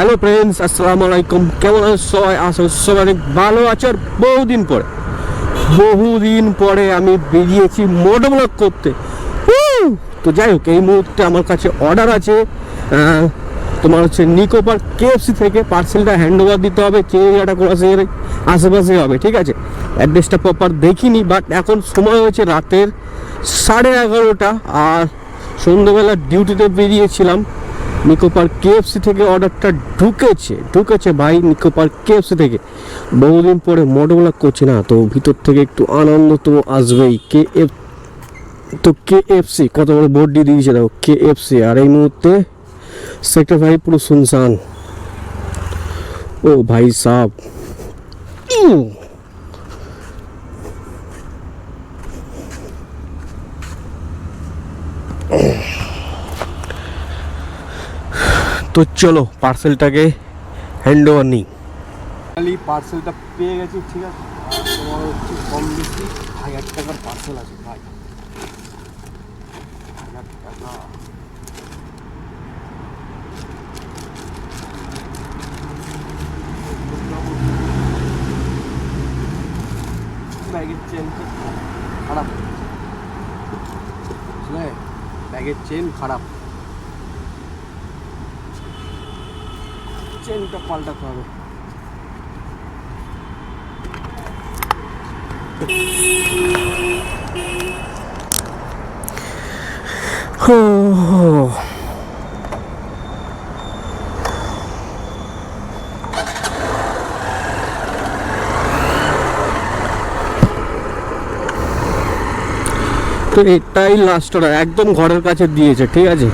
Hello friends, আসসালামু আলাইকুম। কেমন আছো সবাই? আসো সবাই অনেক ভালো আছো আর বহুদিন পরে। বহুদিন পরে আমি বেরিয়েছি মোটো ব্লগ করতে! তো যাই হোক, এই মুহূর্তে আমার কাছে অর্ডার আছে। তোমার হচ্ছে নিকোপার কেএফসি থেকে পার্সেলটা হ্যান্ড ওভার দিতে হবে চিড়িয়াটা ক্রসিংয়ের আশেপাশে হবে, ঠিক আছে? অ্যাড্রেসটা প্রপার দেখিনি বাট এখন সময় হয়েছে রাতের সাড়ে এগারোটা, আর সন্ধ্যেবেলা ডিউটিতে বেরিয়েছিলাম। নিকোপার কেএফসি থেকে অর্ডারটা ঢুকেছে ঢুকেছে ভাই নিকোপার কেএফসি থেকে। বহুদিন পরে মোটোগুলো করছে না, তো ভিতর থেকে একটু আনন্দ তো আসবেই। কে এফ তো কে এফসি কত বড় বোর্ড দিয়ে দিয়েছে দেখো কে এফসি আর এই মুহূর্তে সেক্টর ফাইভ পুরো শুনশান। ও ভাই সাহ তো চলো পার্সেলটাকে হ্যান্ড ওভার নিই। পার্সেলটা পেয়ে গেছি, ঠিক আছে? তোমার হচ্ছে কম বেশি হাজার টাকার পার্সেল আছে, ভাই। হাজার টাকা। ব্যাগের চেনটা খারাপ। ব্যাগের চেন খারাপ। চেনটা পাল্টাতে হবে তো এটাই লাস্ট একদম ঘরের কাছে দিয়েছে ঠিক আছে?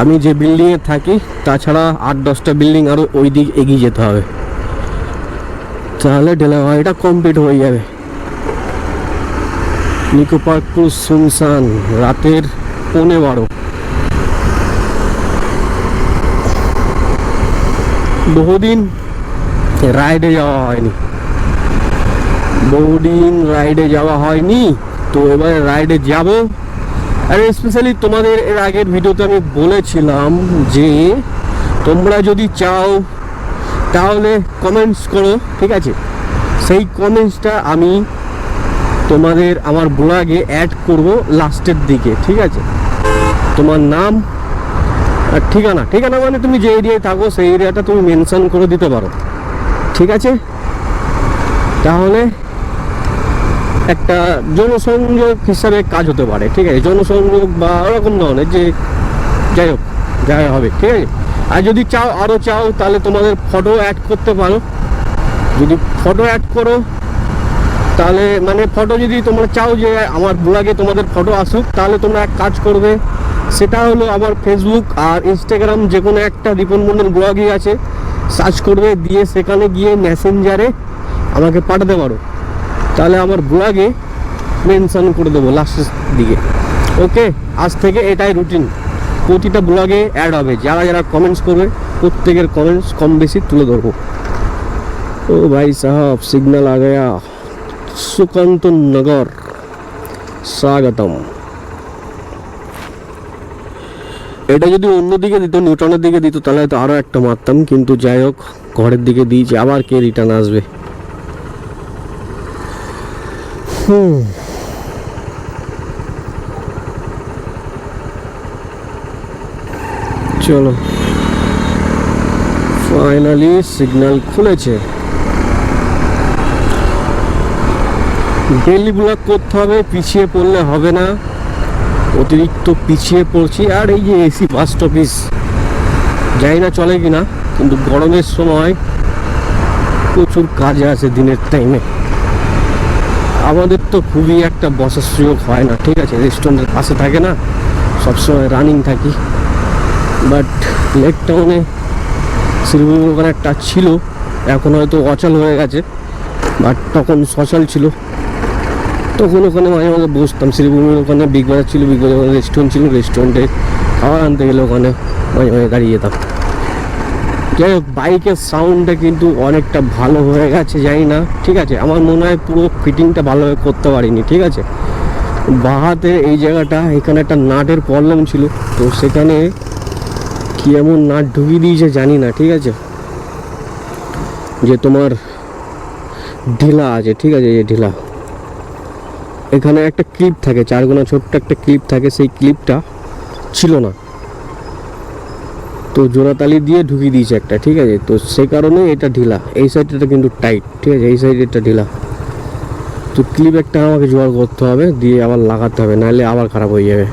আমি যে বিল্ডিংয়ে থাকি, তাছাড়া আট, দশটা বিল্ডিং আরও ওই দিক এগিয়ে যেতে হবে। তাহলে ডেলিভারিটা কমপ্লিট হয়ে যাবে। নিকো পার্ক টু শুনশান রাতের পৌনে বারো। বহুদিন রাইডে যাওয়া হয়নি। বহুদিন রাইডে যাওয়া হয়নি, তো এবারে রাইডে যাব। আর স্পেশালি তোমাদের এর আগের ভিডিওতে আমি বলেছিলাম যে তোমরা যদি চাও, তাহলে কমেন্টস করো, ঠিক আছে? সেই কমেন্টসটা আমি তোমাদের আমার ব্লগে অ্যাড করব লাস্টের দিকে, ঠিক আছে? তোমার নাম আর ঠিকানা ঠিকানা মানে তুমি যে এরিয়ায় থাকো, সেই এরিয়াটা তুমি মেনশন করে দিতে পারো, ঠিক আছে? তাহলে একটা জনসংযোগ হিসাবে কাজ হতে পারে, ঠিক আছে? জনসংযোগ বা ওরকম ধরনের যে, যাই হোক যাই হবে, ঠিক আছে? আর যদি চাও আরও চাও, তাহলে তোমাদের ফটো অ্যাড করতে পারো। যদি ফটো অ্যাড করো, তাহলে মানে ফটো যদি তোমরা চাও যে আমার ব্লগে তোমাদের ফটো আসুক, তাহলে তোমরা এক কাজ করবে। সেটা হলো আমার ফেসবুক আর ইনস্টাগ্রাম যে কোনো একটা রিপন মন্ডল ব্লগই আছে। সার্চ করবে, দিয়ে সেখানে গিয়ে মেসেঞ্জারে আমাকে পাঠাতে পারো। তাহলে আমার ব্লগে মেনশন করে দেবো লাস্টের দিকে। ওকে আজ থেকে এটাই রুটিন প্রতিটা ব্লগে অ্যাড হবে। যারা যারা কমেন্টস করবে, প্রত্যেকের কমেন্টস কম বেশি তুলে ধরবো। ও ভাই সাহাব সিগন্যাল আ সুকান্ত নগর। স্বাগতম। এটা যদি অন্যদিকে দিত নিউটনের দিকে দিত, তাহলে হয়তো আরও একটা মারতাম। কিন্তু যাই হোক, ঘরের দিকে দিয়েছি। আবার কে রিটার্ন আসবে? হুম। চলো। ফাইনালি সিগন্যাল খুলেছে। ডেলি ব্লক করতে হবে, পিছিয়ে পড়লে হবে না। অতিরিক্ত পিছিয়ে পড়ছি। আর এই যে এসি বাস স্টপিস জানি না চলে কিনা, কিন্তু গরমের সময় প্রচুর কাজ আছে দিনের টাইমে আমাদের তো খুবই একটা বসার সুযোগ হয় না, ঠিক আছে? রেস্টুরেন্টের পাশে থাকে না, সবসময় রানিং থাকি। বাট লেক টাউনে শিলিগুড়ির ওখানে একটা ছিল, এখন হয়তো অচল হয়ে গেছে বাট তখন সচল ছিল। তখন ওখানে মাঝে মাঝে বসতাম শিলিগুড়ির ওখানে বিগ বাজার ছিল বিগ বাজার রেস্টুরেন্ট ছিল রেস্টুরেন্টে খাবার আনতে গেলে ওখানে মাঝে মাঝে দাঁড়িয়ে যেতাম। যাই হোক, বাইকের সাউন্ডটা কিন্তু অনেকটা ভালো হয়ে গেছে, জানি না। ঠিক আছে, আমার মনে হয় পুরো ফিটিংটা ভালোভাবে করতে পারিনি, ঠিক আছে? বাহাতে এই জায়গাটা, এখানে একটা নাটের প্রবলেম ছিল, তো সেখানে কি এমন নাট ঢুকিয়ে দিয়েছে জানি না, ঠিক আছে? যে তোমার ঢিলা আছে, ঠিক আছে, এই ঢিলা। এখানে একটা ক্লিপ থাকে, চারগোনা ছোট্ট একটা ক্লিপ থাকে, সেই ক্লিপটা ছিল না। তো জোড়াতালি দিয়ে ঢুকিয়ে দিয়েছে একটা, ঠিক আছে? তো সেই কারণে এটা ঢিলা। এই সাইডটা কিন্তু টাইট ঠিক আছে? এই সাইডেরটা ঢিলা। তো ক্লিপ একটা আমাকে জোগাড় করতে হবে, দিয়ে আবার লাগাতে হবে, নাহলে আবার খারাপ হয়ে যাবে।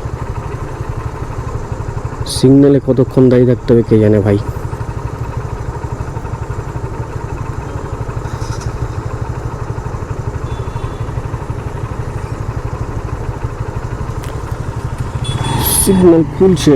সিগন্যালে কতক্ষণ দাঁড়িয়ে থাকতে হবে কে জানে ভাই। সিগন্যাল খুলছে।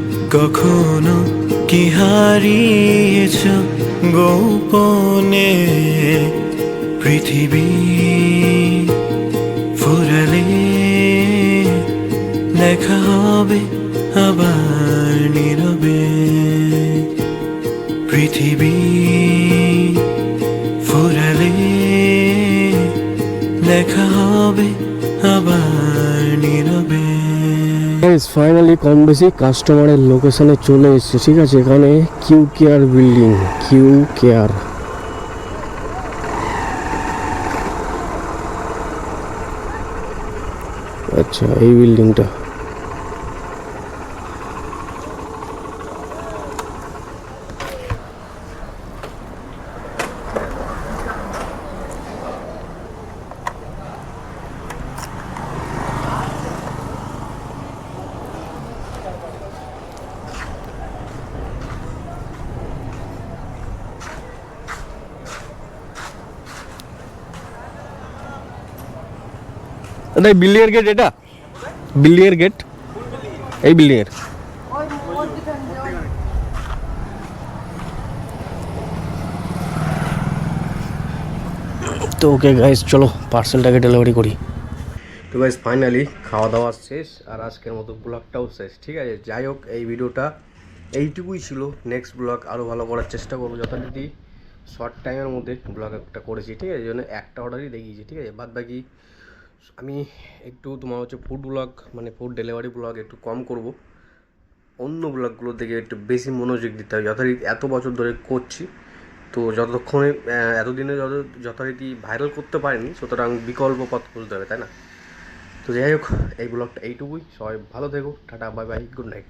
কখনো কি হারিয়েছ গোপনে? পৃথিবী ফুরালে লেখা হবে আবার নীরবে। পৃথিবী ফাইনালি কম বেশি কাস্টমারের লোকেশনে চলে এসছে, ঠিক আছে? এখানে Q care building Q care আচ্ছা এই বিল্ডিংটা দাদা বিল্ডিং গেট এটা। বিল্ডিং এর গেট এই বিল্ডিং এর তো ওকে গাইস চলো পার্সেলটাকে ডেলিভারি করি। তো গাইস ফাইনালি খাওয়া দাওয়া শেষ, আর আজকের মতো ব্লগটাও শেষ, ঠিক আছে? যাই হোক, এই ভিডিওটা এইটুকুই ছিল। নেক্সট ব্লগ আরও ভালো করার চেষ্টা করব, যথারীতি শর্ট টাইমের মধ্যে ব্লগ একটা করেছি, ঠিক আছে? এই জন্য একটা অর্ডারই দেখিয়েছি, ঠিক আছে? বাদ বাকি আমি একটু তোমার হচ্ছে ফুড ব্লগ মানে ফুড ডেলিভারি ব্লগ একটু কম করব। অন্য ব্লগগুলোর দিকে একটু বেশি মনোযোগ দিতে হবে। যথারীতি এত বছর ধরে করছি, তো যতক্ষণে এতদিনে যত, যথারীতি ভাইরাল করতে পারিনি, সুতরাং বিকল্প পথ খুঁজতে হবে, তাই না? তো যাই হোক, এই ব্লগটা এইটুকুই। সবাই ভালো থেকো, tata bye bye good night